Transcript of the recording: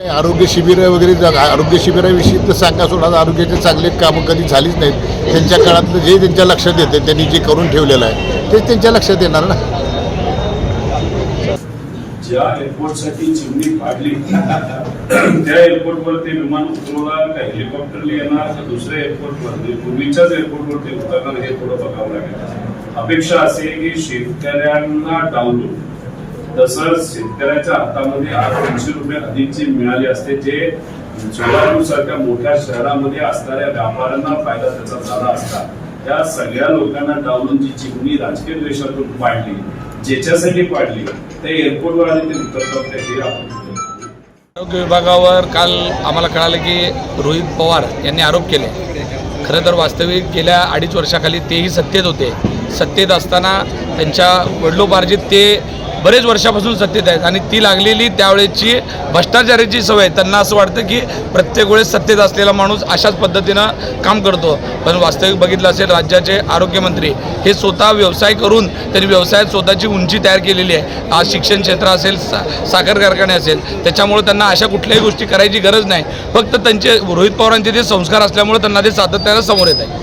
आरोग्य शिबिरं वगैरे आरोग्य शिबिराविषयी तर सांगा सोडा आरोग्याचे चांगले कामं कधी झालीच नाहीत. त्यांच्या काळातलं जे त्यांच्या लक्षात येते त्यांनी जे करून ठेवलेलं आहे तेच त्यांच्या लक्षात येणार ना. ज्या एअरपोर्टसाठी चिमणी काढली त्या एअरपोर्टवर ते विमान उतरवणार का? हेलिकॉप्टरने येणार का? दुसऱ्या एअरपोर्टवर म्हणजे पूर्वीच्याच एअरपोर्टवर ते उतरणार हे थोडं बघावं लागेल. अपेक्षा असे की शेतकऱ्यांना डावलून तसंच शेतकऱ्याच्या हातामध्ये आज दोनशे रुपये अधिकची मिळाली असते जे सोलापूर सारख्या मोठ्या शहरामध्ये असणाऱ्या व्यापाऱ्यांना फायदा त्याचा झाला असता. त्या सगळ्या लोकांना डावलून जी चिमणी राजकीय द्वेषातून पाडली ज्याच्यासाठी पाडली ते एअरपोर्टवर आले ते उतरतात हे आपण आरोग्य विभागावर काल आम्हाला कळालं की रोहित पवार यांनी आरोप केले. खरं तर वास्तविक गेल्या अडीच वर्षाखाली तेही सत्तेत होते. सत्तेत असताना त्यांच्या वडिलोपार्जित ते बरेच वर्षापासून सत्तेत आहेत आणि ती लागलेली त्यावेळेची भ्रष्टाचाराची सवय त्यांना असं वाटतं की प्रत्येक वेळेस सत्तेत असलेला माणूस अशाच पद्धतीनं काम करतो. पण वास्तविक बघितलं असेल राज्याचे आरोग्यमंत्री हे स्वतः व्यवसाय करून त्यांनी व्यवसायात स्वतःची उंची तयार केलेली आहे. आज शिक्षण क्षेत्र असेल सा साखर कारखाने असेल त्याच्यामुळे त्यांना अशा कुठल्याही गोष्टी करायची गरज नाही. फक्त त्यांचे रोहित पवारांचे ते संस्कार असल्यामुळे त्यांना ते सातत्यानं समोर येत आहे.